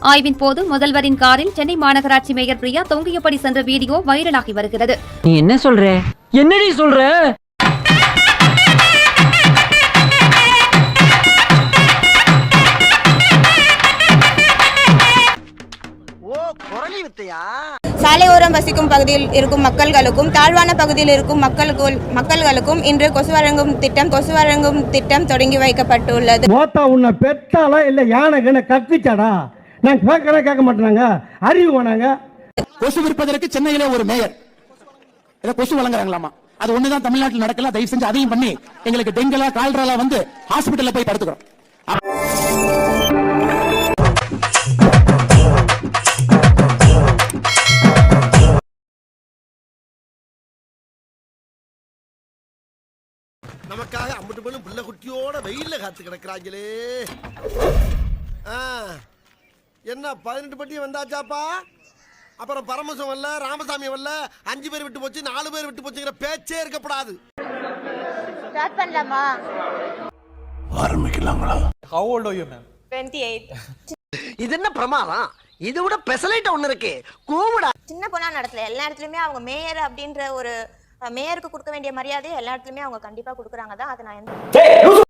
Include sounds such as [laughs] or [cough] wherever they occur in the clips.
ஆய்வின் போது முதல்வரின் காரில் சென்னை மாநகராட்சி மேயர் பிரியா தொங்கியபடி சென்ற வீடியோ வைரலாகி வருகிறது. நீ என்ன சொல்ற? என்னடி சொல்ற? சாலையோரம் வசிக்கும் பகுதியில் இருக்கும் மக்கள்களுக்கும் தாழ்வான பகுதியில் இருக்கும் மக்களுக்கு மக்கள்களுக்கும் இன்று கொசு வழங்கும் திட்டம் கொசு வழங்கும் திட்டம் தொடங்கி வைக்கப்பட்டுள்ளது. நான் கேட்கறேன் கேட்க மாட்டேனாங்க. அறிவு வேணாங்க. கொசு விற்பதற்கு சென்னையில ஒரு மேயர். இத கொசு வழங்குறாங்களாமா? அது ஒண்ணுதான் தமிழ்நாட்டில் நடக்கல தயவு செஞ்சு அதையும் பண்ணி எங்களுக்கு டெங்கலா கால்ரலா வந்து ஹாஸ்பிட்டல்ல போய் படுத்துக்கிறோம். நமக்காக அம்பட்டு பெண்ணும் பிள்ளை குட்டியோட வெயில்ல காத்து கிடக்குறாங்களே. ஆ, என்ன பதினெட்டு பட்டி வந்தாச்சாப்பா? அப்புறம் பரமசம் வரல ராமசாமி வரல அஞ்சு பேர் விட்டு போச்சு நாலு பேர் விட்டு போச்சுங்கிற பேச்சே இருக்கப்படாது ஸ்டார்ட் பண்ணலாமா? இது என்ன பிரமாதம்? இது விட பெசலைட் ஒண்ணு இருக்கு. கூவிடா சின்ன பொண்ணா நடத்தல எல்லா இடத்துலயுமே அவங்க மேயர் அப்படின்ற ஒரு மேயருக்கு கொடுக்க வேண்டிய மரியாதை எல்லா இடத்துலயுமே அவங்க கண்டிப்பா கொடுக்குறாங்க தான். அதை நான் எந்த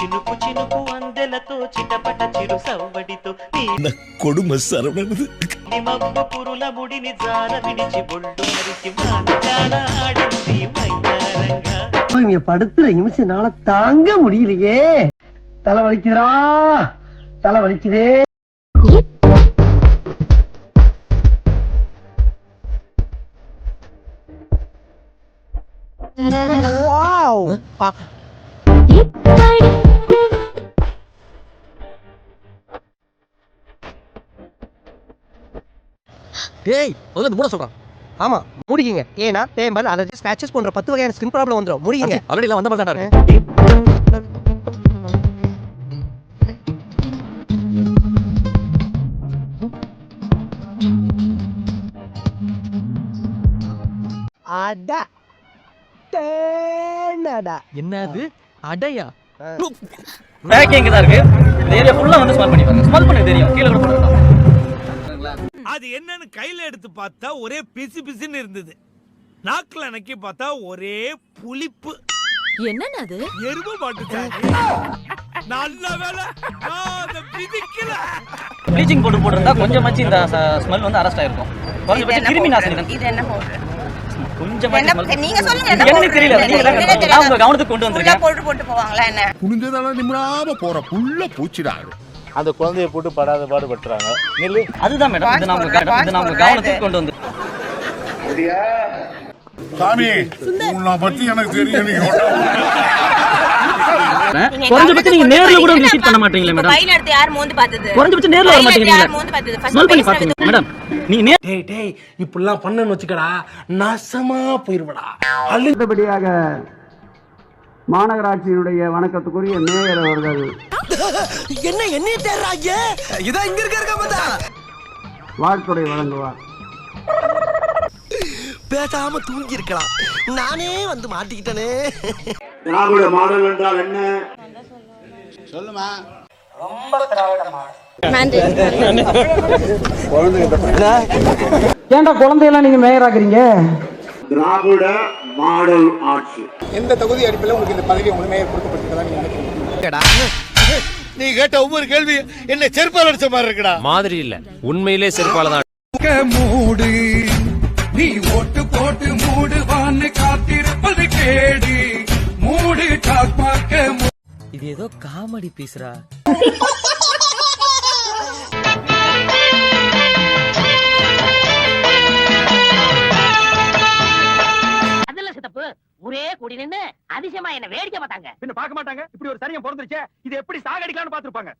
చినుకు చినుకు అందెలతో చిటపట చిరు సవ్వడితో கொடுமை சரவணனது నీ మబ్బు పురుల ముడిని జార విడిచి బొళ్ళు మరిచి మాట్లాడ ఆడింది మైదానంగా இங்க படுத்துற நிமிஷம் தாங்க முடியலையே தலை வலிக்குதுடா தலை வலிக்குதே டேய் முதல்ல மூட சொல்றான் ஆமா முடிங்க ஏன்னா தேம்பல் அலர்ஜி ஸ்கிராச்சஸ் போன்ற பத்து வகையான ஸ்கின் ப்ராப்ளம் வந்துரும். முடிங்க ஆல்ரெடி எல்லாம் வந்த மாதிரி தானே அடா. தேனடா என்னது? அடையா? பேக் எங்க தான் இருக்கு. இந்த ஏரியா ஃபுல்லா வந்து ஸ்மெல் பண்ணி பாருங்க ஸ்மெல் பண்ண தெரியும். கீழ கூட போடலாம் அது என்னன்னு கையில எடுத்து பார்த்தா ஒரே பிசு பிசுன்னு இருந்தது. நாக்குல நக்கி பார்த்தா ஒரே புளிப்பு. என்னன்னு அது? எரும மாட்டு. நல்ல வேலை நான் அதை பிதிக்கல ப்ளீச்சிங் பவுடர் போட்டிருந்தா கொஞ்சமாச்சு இந்த ஸ்மெல் வந்து அரெஸ்ட் ஆயிருக்கும். குறைஞ்சபட்சம் கிருமி நாசினி இது என்ன பவுடர் கொஞ்சமாச்சு என்ன smell. நீங்க சொல்லுங்க என்ன எனக்கு powder? தெரியல நீங்க தான் எனக்கு நான் உங்க கவனத்துக்கு கொண்டு ஃபுல்லா வந்திருக்கேன் போட்டு போட்டு போவாங்களா என்ன? குனிஞ்சதால நிமிராம போற புள்ள பூச்சிடா அந்த குழந்தைய போட்டு படாத பாடு பட்டுறாங்க. நெல்லு. அதுதான் மேடம் இது உங்க இது உங்க கவனத்துக்கு கொண்டு வந்து சாமி உன்னை பத்தி எனக்கு தெரியும் நீ நீங்க குறைஞ்சபட்சம் நீங்க நேர்ல கூட விசிட் பண்ண மாட்டீங்களா மேடம். பையில எடுத்து யார் மோந்து பார்த்தது? குறைஞ்சபட்சம் நேர்ல வர மாட்டீங்களா மோந்து பார்த்தது? First ஸ்மெல் பண்ணி பேசுற பாத்தீங்க மேடம் நீங்க நேர் டேய் டேய் இப்படிலாம் பண்ணன்னு வச்சுக்கடா நாசமா போயிருவடா. அள்ளு அடுத்தபடியாக மாநகராட்சியினுடைய வணக்கத்துக்குரிய மேயர் அவர்கள். என்ன என்னைய தேடுறாங்க? இதான் இங்க இருக்க வாழ்த்துறை வழங்குவார். பேசாம தூங்கி இருக்கலாம் நானே வந்து மாட்டிக்கிட்டனே. திராவிட மாடல் என்றால் என்ன? ஏன்டா குழந்தையெல்லாம் நீங்க மேயராக்குறீங்க? திராவிட மாடல் ஆட்சி. எந்த தொகுதி அடிப்பில் உங்களுக்கு இந்த பதவி மேயர் கொடுக்கப்பட்டிருக்கதா நீங்க நினைக்கிறீங்க? நீ கேட்ட ஒவ்வொரு கேள்வி என்ன செருப்பால் அடிச்ச மாதிரி இருக்குடா. மாதிரி இல்ல. உண்மையிலே செருப்பால தான் மூடு நீ ஓட்டு போட்டு மூடுவான்னு காத்திருப்பது கேடு. மூடு டாக்மார்க்க இது ஏதோ காமெடி பீஸ்ரா [laughs] கூடி நின்னு அதிசயமா என்ன வேடிக்கை பார்த்தாங்க. பின்ன பார்க்க மாட்டாங்க? இப்படி ஒரு சரியம் பிறந்துருச்சே இது எப்படி சாகடிக்கலாம்னு பாத்துருப்பாங்க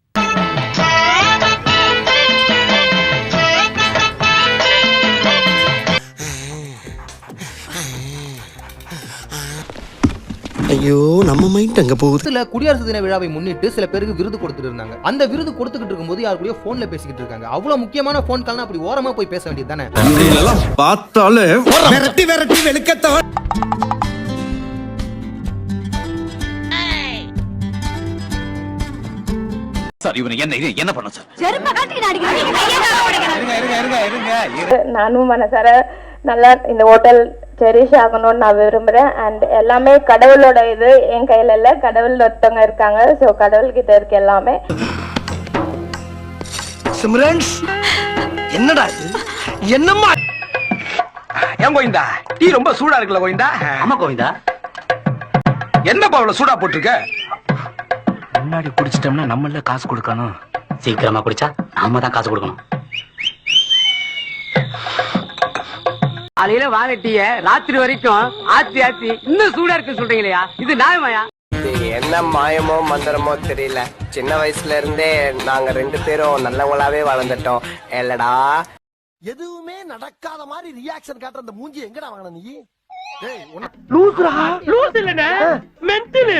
ஐயோ நம்ம மைண்ட் அங்க போகுது? சில குடியரசு தின விழாவை முன்னிட்டு சில பேருக்கு விருது கொடுத்துட்டு இருந்தாங்க. அந்த விருது கொடுத்துக்கிட்டு இருக்கும்போது யார் கூடயோ போன்ல பேசிக்கிட்டு இருக்காங்க. அவ்வளவு முக்கியமான போன் கால்னா அப்படி ஓரமா போய் பேச வேண்டியது தானே? பார்த்தாலே விரட்டி விரட்டி வெளுக்கத்தவன் சார் இவனை என்ன இது? என்ன பண்ண சார்? நானும் மனசார நல்லா இந்த ஹோட்டல் செரிஷ் ஆகணும்னு நான் விரும்புகிறேன் அண்ட் எல்லாமே கடவுளோட இது. என் கையில் இல்லை கடவுள் ஒருத்தவங்க இருக்காங்க. ஸோ கடவுள்கிட்ட இருக்கு எல்லாமே. சிம்ரன்ஸ் என்னடா இது? என்னம்மா? ஏன் கோவிந்தா? டீ ரொம்ப சூடா இருக்குல்ல கோவிந்தா? ஆமா கோவிந்தா. என்னப்பா அவ்வளவு சூடா போட்டிருக்க? முன்னாடி குடிச்சிட்டோம்னா நம்மள காசு கொடுக்கணும். சீக்கிரமா குடிச்சா நாம தான் காசு கொடுக்கணும். காலையில வாழட்டிய ராத்திரி வரைக்கும் ஆத்தி ஆத்தி இன்னும் சூடா இருக்கு சொல்றீங்களா இது நியாயமாயா? என்ன மாயமோ மந்திரமோ தெரியல. சின்ன வயசுல இருந்தே நாங்க ரெண்டு பேரும் நல்லவங்களாவே வளர்ந்துட்டோம். இல்லடா எதுவுமே நடக்காத மாதிரி ரியாக்ஷன் காட்டுற அந்த மூஞ்சி எங்கடா வாங்கின நீ? லூசுரா? லூசு இல்லனே மென்டலு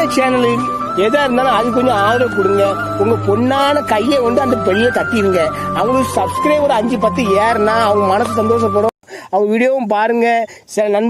சின்ன சேனலு எதா இருந்தாலும் அது கொஞ்சம் ஆதரவு கொடுங்க. உங்க பொண்ணான கையை கொண்டு அந்த பெரிய தட்டிடுங்க அவங்களுக்கு சப்ஸ்கிரைபர் அஞ்சு பத்து ஏறுனா அவங்க மனசு சந்தோஷப்படும். அவங்க வீடியோவும் பாருங்க. சில நண்பர்